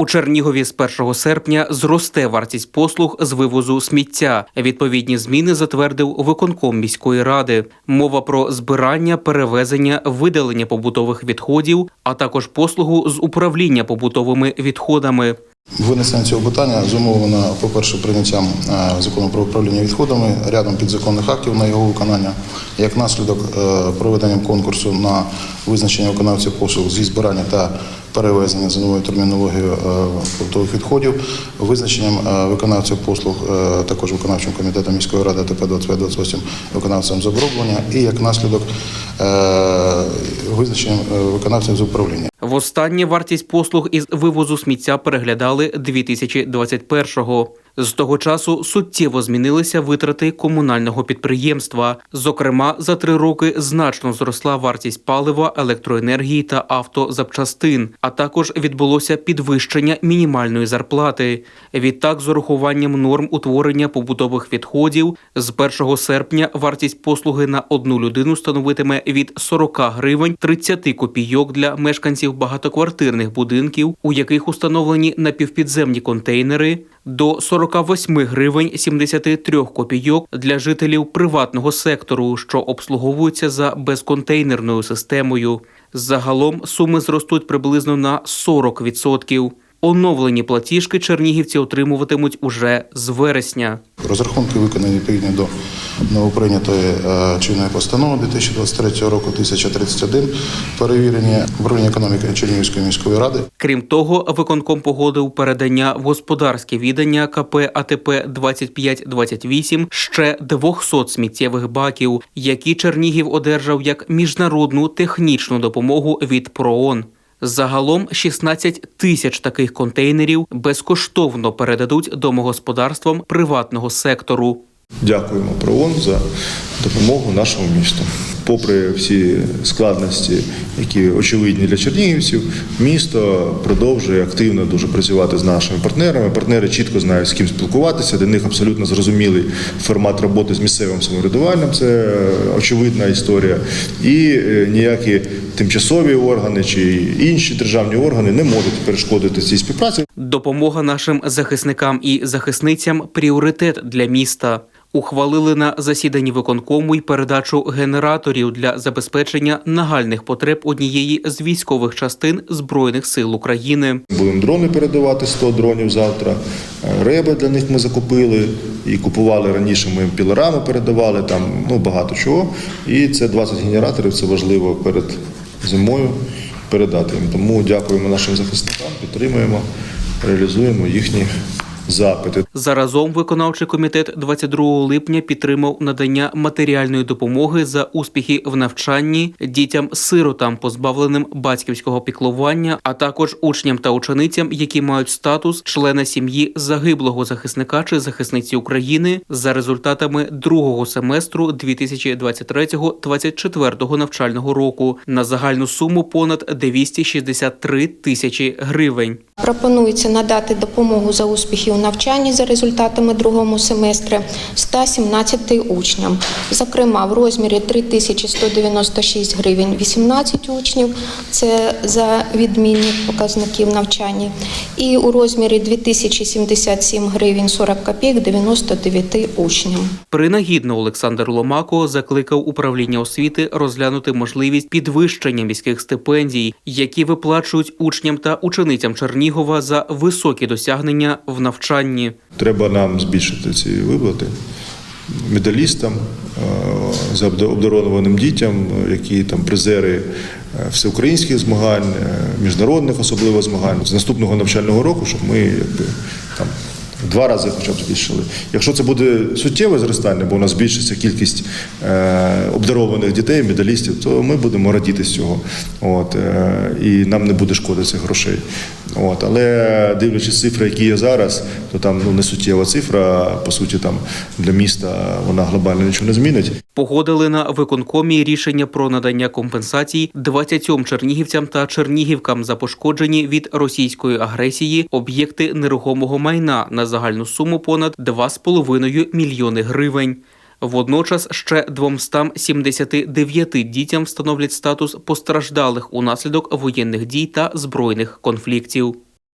У Чернігові з 1 серпня зросте вартість послуг з вивозу сміття. Відповідні зміни затвердив виконком міської ради. Мова про збирання, перевезення, видалення побутових відходів, а також послугу з управління побутовими відходами. Винесення цього питання зумовлено, по-перше, прийняттям е, закону про управління відходами, рядом підзаконних актів на його виконання, як наслідок е, проведенням конкурсу на визначення виконавців послуг зі збирання та перевезення за новою термінологією е, побутових відходів, визначенням е, виконавців послуг, е, також виконавчим комітетом міської ради ТП 2528 виконавцем з оброблення, і як наслідок е, визначенням виконавцем з управління. Востаннє вартість послуг із вивозу сміття переглядали 2021-го. З того часу суттєво змінилися витрати комунального підприємства. Зокрема, за три роки значно зросла вартість палива, електроенергії та автозапчастин, а також відбулося підвищення мінімальної зарплати. Відтак, з урахуванням норм утворення побутових відходів, з 1 серпня вартість послуги на одну людину становитиме від 40 гривень 30 копійок для мешканців багатоквартирних будинків, у яких установлені напівпідземні контейнери, до 48 гривень 73 копійок для жителів приватного сектору, що обслуговуються за безконтейнерною системою. Загалом суми зростуть приблизно на 40%. Оновлені платіжки чернігівці отримуватимуть уже з вересня. Розрахунки виконані відповідно до новоприйнятої е, чинної постанови 2023 року 1031, перевірені управління економіки Чернігівської міської ради. Крім того, виконком погодив передання в господарське віддання КП АТП 2528 ще 200 сміттєвих баків, які Чернігів одержав як міжнародну технічну допомогу від ПРООН. Загалом 16 тисяч таких контейнерів безкоштовно передадуть домогосподарствам приватного сектору. Дякуємо ПРООН за допомогу нашому місту. Попри всі складності, які очевидні для чернігівців, місто продовжує активно дуже працювати з нашими партнерами. Партнери чітко знають, з ким спілкуватися. Для них абсолютно зрозумілий формат роботи з місцевим самоврядуванням. Це очевидна історія. І е, ніякі тимчасові органи чи інші державні органи не можуть перешкодити цій співпраці. Допомога нашим захисникам і захисницям пріоритет для міста. Ухвалили на засіданні виконкому й передачу генераторів для забезпечення нагальних потреб однієї з військових частин збройних сил України. Будемо дрони передавати 100 дронів завтра. Е, Реби для них ми закупили і купували раніше. Ми пілорами передавали там ну багато чого. І це 20 генераторів. Це важливо перед зимою передати їм. Тому дякуємо нашим захисникам, підтримуємо, реалізуємо їхні запити. Заразом виконавчий комітет 22 липня підтримав надання матеріальної допомоги за успіхи в навчанні дітям-сиротам, позбавленим батьківського піклування, а також учням та ученицям, які мають статус члена сім'ї загиблого захисника чи захисниці України за результатами другого семестру 2023-2024 навчального року на загальну суму понад 263 тисячі гривень. Пропонується надати допомогу за успіхи у навчанні за результатами другого семестру 117 учням. Зокрема, в розмірі 3196 гривень 18 учнів, це за відмінні показників навчання, і у розмірі 2077 гривень 40 копійок 99 учням. Принагідно Олександр Ломако закликав управління освіти розглянути можливість підвищення міських стипендій, які виплачують учням та ученицям Чернігова за високі досягнення в навчанні. Треба нам збільшити ці виплати медалістам, е, за обдарованим дітям, які там призери е, всеукраїнських змагань, е, міжнародних особливо змагань з наступного навчального року, щоб ми якби Два рази хоча б збільшили. Якщо це буде суттєве зростання, бо у нас збільшиться кількість е, обдарованих дітей, медалістів, то ми будемо радіти з цього. От, е, і нам не буде шкоди цих грошей. От, але дивлячись цифри, які є зараз, то там ну, не суттєва цифра, по суті, там для міста вона глобально нічого не змінить. Погодили на виконкомі рішення про надання компенсацій 20 чернігівцям та чернігівкам за пошкоджені від російської агресії об'єкти нерухомого майна на загальну суму понад 2,5 мільйони гривень. Водночас ще 279 дітям встановлять статус постраждалих унаслідок воєнних дій та збройних конфліктів.